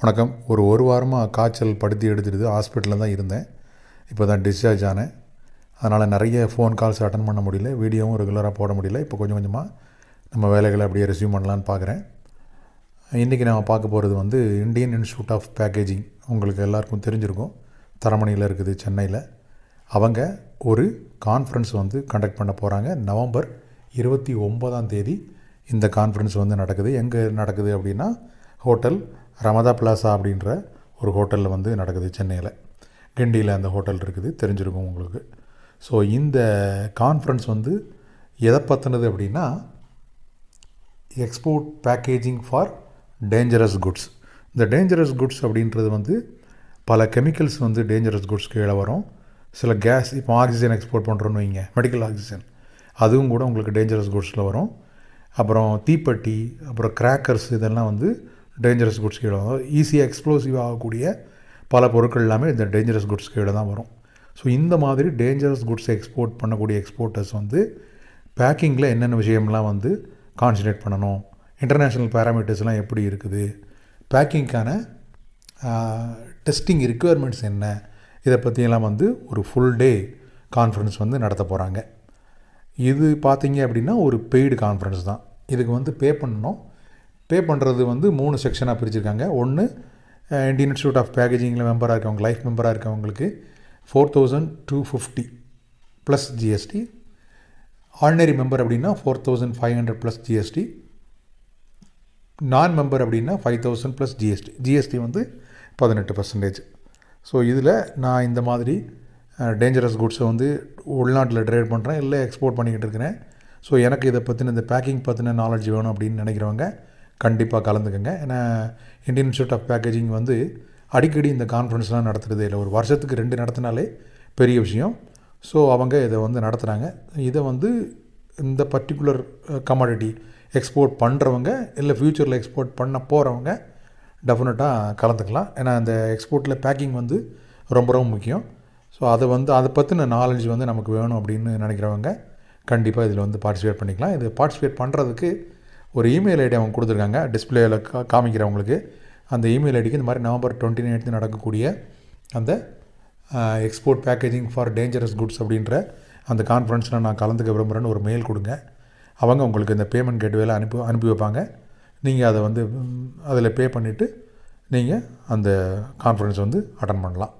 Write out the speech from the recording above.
வணக்கம். ஒரு ஒரு வாரமாக காய்ச்சல் படுத்தி எடுத்துட்டு ஹாஸ்பிட்டலில் தான் இருந்தேன். இப்போ தான் டிஸ்சார்ஜ் ஆனேன். அதனால் நிறைய ஃபோன் கால்ஸ் அட்டன் பண்ண முடியல. வீடியோவும் ரெகுலராக போட முடியல. இப்போ கொஞ்சம் கொஞ்சமாக நம்ம வேலைகளை அப்படியே ரெசியூம் பண்ணலான்னு பார்க்குறேன் இன்றைக்கி நான் பார்க்க போகிறது வந்து இந்தியன் இன்ஸ்டியூட் ஆஃப் பேக்கேஜிங் உங்களுக்கு எல்லாருக்கும் தெரிஞ்சிருக்கும். தரமணியில் இருக்குது சென்னையில். அவங்க ஒரு கான்ஃபரன்ஸ் வந்து கண்டக்ட் பண்ண போகிறாங்க நவம்பர் இருபத்தி ஒன்பதாம் தேதி இந்த கான்ஃபரன்ஸ் வந்து நடக்குது. எங்கே நடக்குது அப்படின்னா ஹோட்டல் ரமதா பிளாசா அப்படின்ற ஒரு ஹோட்டலில் வந்து நடக்குது சென்னையில். கிண்டியில் அந்த ஹோட்டல் இருக்குது தெரிஞ்சிருக்கும் உங்களுக்கு. ஸோ இந்த கான்ஃபரன்ஸ் வந்து எதை பற்றினது அப்படின்னா export packaging for dangerous goods இந்த டேஞ்சரஸ் குட்ஸ் அப்படின்றது வந்து பல கெமிக்கல்ஸ் வந்து டேஞ்சரஸ் குட்ஸ் கீழே வரும். சில கேஸ் இப்போ ஆக்சிஜன் எக்ஸ்போர்ட் பண்ணுறோன்னு வைங்க மெடிக்கல் ஆக்சிஜன் அதுவும் கூட உங்களுக்கு டேஞ்சரஸ் குட்ஸில் வரும். அப்புறம் தீப்பெட்டி அப்புறம் கிராக்கர்ஸ் இதெல்லாம் வந்து டேஞ்சரஸ் குட்ஸ் கீழே வரும். ஈஸியாக எக்ஸ்ப்ளோசிவ் ஆகக்கூடிய பல பொருட்கள் எல்லாமே இந்த டேஞ்சரஸ் குட்ஸ் கீழே தான் வரும். ஸோ இந்த மாதிரி டேஞ்சரஸ் குட்ஸ் எக்ஸ்போர்ட் பண்ணக்கூடிய எக்ஸ்போர்ட்டர்ஸ் வந்து பேக்கிங்கில் என்னென்ன விஷயம்லாம் வந்து கான்சன்ட்ரேட் பண்ணணும்? இன்டர்நேஷ்னல் பேராமீட்டர்ஸ்லாம் எப்படி இருக்குது? பேக்கிங்க்கான டெஸ்டிங் ரிக்குவயர்மெண்ட்ஸ் என்ன? இதை பற்றியெல்லாம் வந்து ஒரு ஃபுல் டே கான்ஃபரன்ஸ் வந்து நடத்த போகிறாங்க இது பார்த்தீங்க அப்படின்னா ஒரு பெய்டு கான்ஃபரன்ஸ் தான். இதுக்கு வந்து பே பண்ணணும். பே பண்ணுறது வந்து மூணு செக்ஷனாக பிரிச்சிருக்காங்க. ஒன்று இந்தியன் இன்ஸ்டியூட் ஆஃப் பேக்கேஜிங்கில் மெம்பராக இருக்கவங்க லைஃப் மெம்பராக இருக்கவங்களுக்கு four thousand two fifty plus GST ordinary member அப்படின்னா four thousand five hundred plus GST non member அப்படின்னா five thousand plus GST GST வந்து பதினெட்டு பர்சன்டேஜ் ஸோ இதில் நான் இந்த மாதிரி டேஞ்சரஸ் குட்ஸை வந்து உள்நாட்டில் ட்ரேட் பண்ணுறேன் இல்லை எக்ஸ்போர்ட் பண்ணிக்கிட்டு இருக்கிறேன். ஸோ எனக்கு இதை பற்றின இந்த பேக்கிங் பற்றின நாலேஜ் வேணும் அப்படின்னு நினைக்கிறவங்க கண்டிப்பாக கலந்துக்கங்க. ஏன்னா இந்தியன் இன்ஸ்டியூட் ஆஃப் பேக்கேஜிங் வந்து அடிக்கடி இந்த கான்ஃபரன்ஸ்லாம் நடத்துகிறதே இல்லை. ஒரு வருஷத்துக்கு ரெண்டு நடத்தினாலே பெரிய விஷயம். ஸோ அவங்க இதை வந்து நடத்துகிறாங்க இதை வந்து இந்த பர்டிகுலர் கமாடிட்டி எக்ஸ்போர்ட் பண்ணுறவங்க இல்லை ஃப்யூச்சரில் எக்ஸ்போர்ட் பண்ண போகிறவங்க டெஃபினட்டாக கலந்துக்கலாம். ஏன்னா அந்த எக்ஸ்போர்ட்டில் பேக்கிங் வந்து ரொம்ப ரொம்ப முக்கியம். ஸோ அதை வந்து அதை பற்றின நாலேஜ் வந்து நமக்கு வேணும் அப்படின்னு நினைக்கிறவங்க கண்டிப்பாக இதில் வந்து பார்ட்டிசிபேட் பண்ணிக்கலாம். இது பார்ட்டிசிபேட் பண்ணுறதுக்கு ஒரு இமெயில் ஐடி அவங்க கொடுத்துருக்காங்க. டிஸ்பிளேயில் கா காமிக்கிறவங்களுக்கு. அந்த இமெயில் ஐடிக்கு இந்த மாதிரி நவம்பர் டுவெண்ட்டி நைன்த்து நடக்கக்கூடிய அந்த export packaging for dangerous goods அப்படின்ற அந்த கான்ஃபரன்ஸில் நான் கலந்துக்க விரும்புகிறேன்னு ஒரு மெயில் கொடுங்க. அவங்க உங்களுக்கு இந்த பேமெண்ட் கேட்வேல அனுப்பி அனுப்பி வைப்பாங்க. நீங்கள் அதை வந்து அதில் பே பண்ணிவிட்டு நீங்கள் அந்த கான்ஃபரன்ஸ் வந்து அட்டன் பண்ணலாம்.